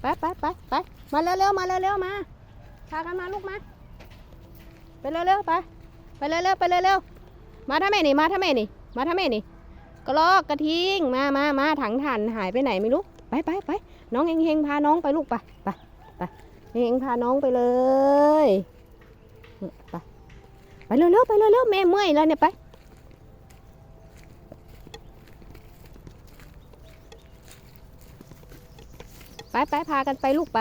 ไปไปไปไปมาเร็วๆมาเร็วๆมาพากันมาลูกมา ไปเร็วๆไป ไปเร็วๆไปเร็วๆมาทำไมนี่มาทำไมนี่ มาทำไมนี่กระลอกกระทิงมามามาถังถ่านหายไปไหนไม่รู้ ไปไปไปน้องเฮงเฮงพาน้องไปลูกไปไปไปเฮงเฮงพาน้องไปเลย ไปไปเร็วๆไปเร็วๆแม่เมื่อยแล้วเนี่ยไป ไปไปพากันไปลูกไป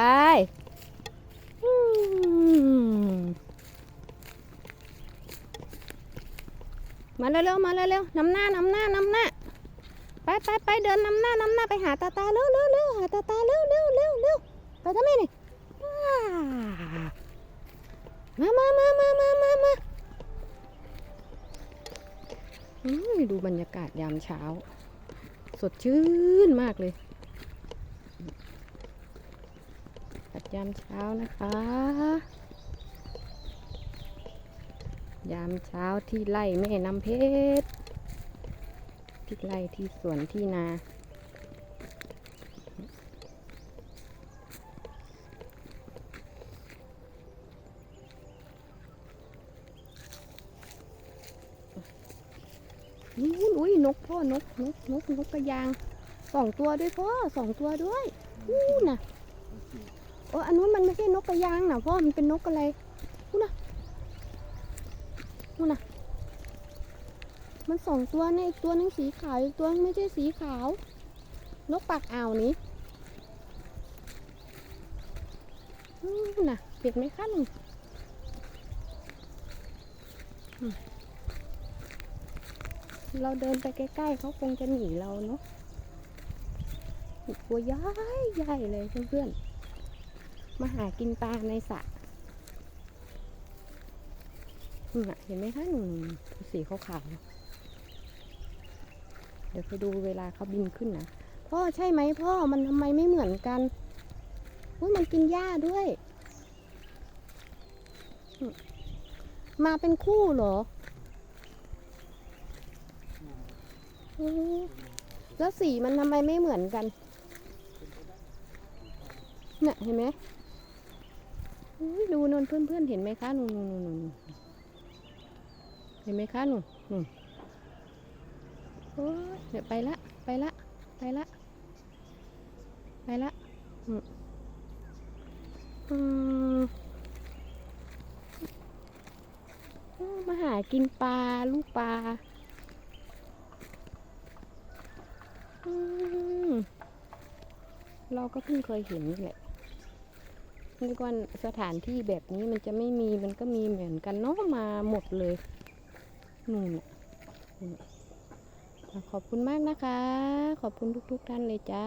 มาเร็วๆมาเร็วๆนำหน้านำหน้านำหน้าไปไปไปเดินนำหน้านำหน้าไปหาตาตาเร็วเร็วเร็วหาตาตาเร็วเร็วเร็วเร็วไปทำไมนี่ว้ามามามามามามาดูบรรยากาศยามเช้า สดชื่นมากเลย กัดยามเช้านะคะ ยามเช้าที่ไร่แม่น้ำเพชร ที่ไร่ที่สวนที่นานู้นอุ้ยนกพ่อนกนกนกนกกระยางสองตัวด้วยพ่อสองตัวด้วยนู่นน่ะ โอ้อันนู้นมันไม่ใช่นกกระยางนะพ่อมันเป็นนกอะไรนู่นนะนู่นนะมันสองตัวในอีกตัวนึงสีขาวอีกตัวไม่ใช่สีขาว นกปากอ่าวนี้นู่นนะเห็นไหมคะลุงเราเดินไปใกล้ๆเขาคงจะหนีเราเนาะตัวใหญ่ใหญ่เลยเพื่อนๆ มาหากินปลาในสระเห็นไหมคะหนูสีขาวๆเดี๋ยวไปดูเวลาเขาบินขึ้นนะพ่อใช่ไหมพ่อมันทำไมไม่เหมือนกันอุ้ยมันกินหญ้าด้วย มาเป็นคู่เหรอ แล้วสีมันทำไมไม่เหมือนกัน เนี่ยเห็นไหม ดูนนเพื่อนเพื่อนเห็นไหมคะนู่นนู่นนู่นเห็นไหมคะนู่นนู่นโอ้ยเดี๋ยวไปละ ไปละ ไปละ ไปละอืมมาหากินปลาลูกปลาเราก็เพิ่งเคยเห็นนี่แหละ นึกว่าสถานที่แบบนี้มันจะไม่มีมันก็มีเหมือนกันเนาะมาหมดเลยนู่นน่ะนู่นน่ะขอบคุณมากนะคะ ขอบคุณทุก ๆ ท่านเลยจ้า